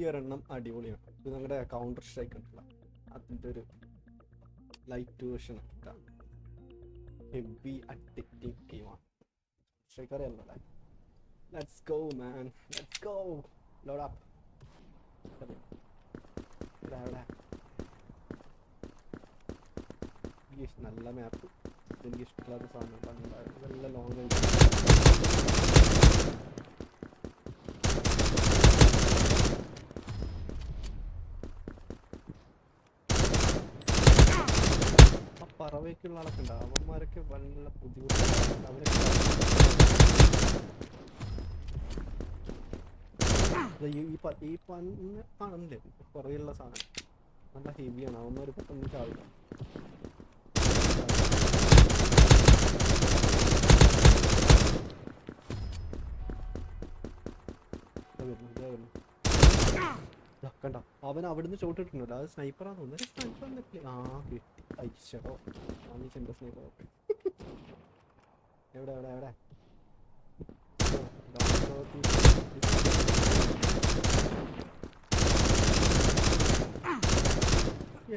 ഈ ഒരെണ്ണം അടിപൊളിയാണ്. ഇത് നമ്മുടെ കൗണ്ടർ സ്ട്രൈക്ക് ഉണ്ടല്ലോ. അതിന്റെ ഒരു ലൈറ്റ് വേർഷൻ ആണ്. ഹെവി അഡിക്റ്റീവ് ഗെയിമാണ് സ്ട്രൈക്ക് അറിയാമല്ലോ let's go man let's go load എനിക്ക് നല്ല മാപ്പ് എനിക്ക് ഇഷ്ടമില്ലാത്ത സാധനം നല്ല ലോങ് റേഞ്ച് ആ പറവയ്ക്കുള്ള ആളൊക്കെ ഉണ്ട് അവന്മാരൊക്കെ നല്ല ബുദ്ധിമുട്ടാണ് അവരൊക്കെ ഈ ഈ പന്ന് കാണുന്നില്ലേ? പുറകിലുള്ള സാധനം. നല്ല ഹെവിയാണ്. അവന്മാർ പെട്ടെന്ന് ചാവില്ല കണ്ട? അവൻ അവിടുന്ന് ചോട്ടിട്ടുണ്ടല്ലോ അത് സ്നൈപ്പറാന്ന് തോന്നുന്നു. സ്നൈപ്പർ ആ കിട്ടി. അയ്യോ. എന്റെ സ്നൈപ്പർ എവിടെ എവിടെ എവിടെ?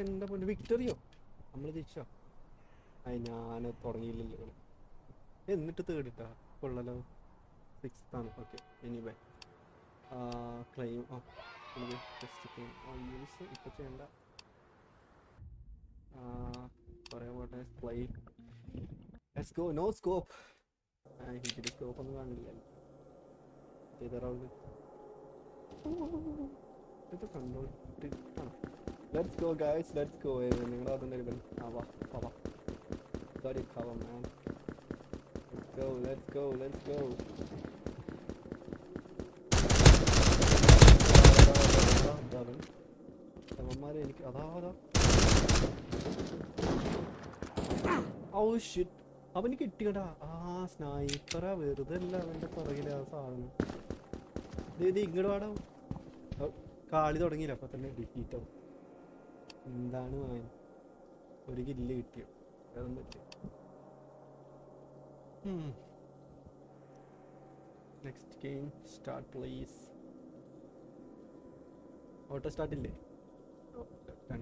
എന്താ പൊന്നു? വിക്ടറിയോ? നമ്മൾ ജയിച്ചോ? അയ് ഞാൻ തുടങ്ങിയില്ലല്ലോ. എന്നിട്ട് തേടിട്ടാ കൊള്ളലോ. സിക്സ് ആണ്. ഓക്കെ എനിവേ ക്ലെയിം ആ ടെസ്റ്റ് ക്ലെയിം യൂസ് ഇപ്പൊ ചെയ്യണ്ട. കുറേ പോട്ടെ പ്ലേ ഗോ നോ സ്കോപ്പ് ഹിറ്റിന്റെ സ്കോപ്പ് ഒന്നും കാണില്ല ചെയ്ത റൗണ്ട് ഇത് കണ്ടോ let's go guys let's go നിങ്ങളുടെ അതിന്റെ ഒരു ആവാ വാ വാ വാ Sorry, cover man. Let's go, let's go, let's go. എനിക്ക് അതാ അതാ ഓ ഷിറ്റ് അവന് കിട്ടിയടാ. ആ സ്നൈപ്പറാ വെറുതെ അല്ല അവന്റെ പുറകിലെ ആ സാധനം. ഇത് ഇങ്ങോട്ട് ഔ, കാളി തുടങ്ങിയില്ല അപ്പൊ തന്നെ ഡിഫീറ്റ് ആവും. എന്താണ് വാങ്ങി ഒരു കില്ല് കിട്ടിയോ? വേറൊന്നും പറ്റില്ല next game start please auto start ഇല്ലേ? Ten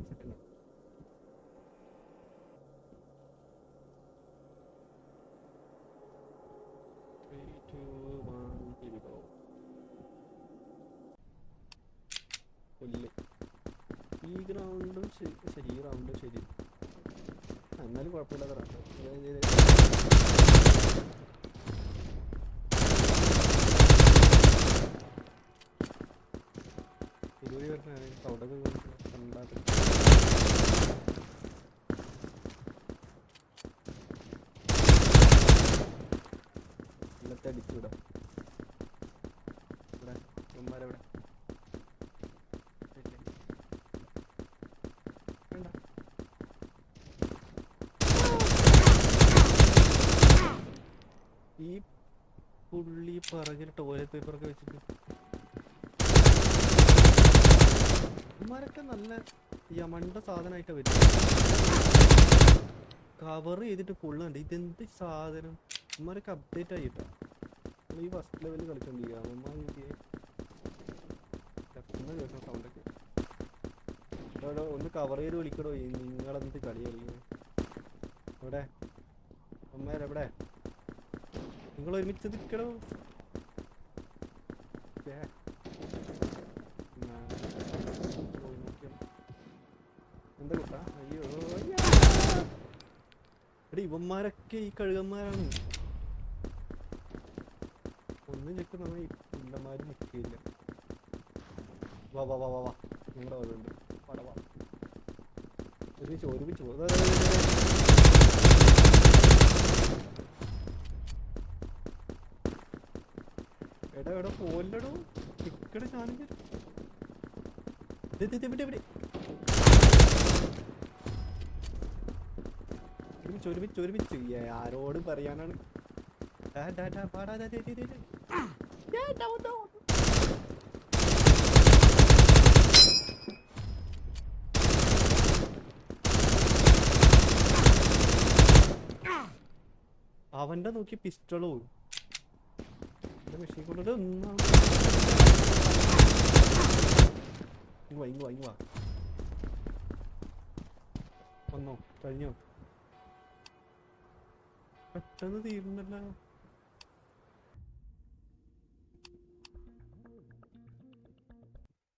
three two one go കൊല്ല്. ഈ ഗ്രൗണ്ടും ശരി ശരി ഈ റൗണ്ടും ശരി. എന്നാലും കുഴപ്പമില്ലാത്ത റൗണ്ട് ഇരുപത് പേരുടെ സൗണ്ടൊക്കെ ഇല്ലത്തെ അടിച്ചുവിടാം ഇവിടെ ഇല്ലേ? ഈ പുള്ളി പിറകിൽ ടോയ്ലറ്റ് പേപ്പറൊക്കെ വെച്ചിട്ട്. ഇവന്മാരൊക്കെ നല്ല യമണ്ട സാധനമായിട്ട് വരും കവർ ചെയ്തിട്ട് കൊള്ളുന്നുണ്ട്. ഇതെന്ത് സാധനം? ഇവന്മാരൊക്കെ അപ്ഡേറ്റ് ആയിട്ടാ? ഈ ഫസ്റ്റ് ലെവലിൽ കളിച്ചോണ്ടിരിക്കുക ഒന്ന് കവർ ചെയ്ത് വിളിക്കടോ. നിങ്ങളെന്ത് കളി കളിക്കുന്നത് എവിടെ? അമ്മേരെവിടെ നിങ്ങൾ ഒരുമിച്ച് നിൽക്കണോ. എന്താ കുട്ടാ? അയ്യോ ഇവന്മാരൊക്കെ ഈ കഴുകന്മാരാണ്. ഒന്നും ചെക്ക് നമ്മ ഇല്ലന്മാര് നിൽക്കില്ല വാ വാ വാ വാ വാ. നിങ്ങളുടെ ഓരോണ്ട് വാടാ വാ. ഒരുമിച്ച് ഒരുമിച്ച്. എടാ ദാ, ദാ, ദാ, ദാ. എടാ പോലടോ നിക്കട ഞാനും ഇവിടെ ഇവിടെ. ഒരുമിച്ച് ഒരുമിച്ച് ഒരുമിച്ച്. ആരോട് പറയാനാണ്. ഡാ, ഡാ, ഡാ. അവന്റെ നോക്കി പിസ്റ്റളോ മെഷീൻ കൊണ്ടിട്ട് വന്നോ കഴിഞ്ഞോ? പെട്ടെന്ന് തീരുന്നല്ലോ.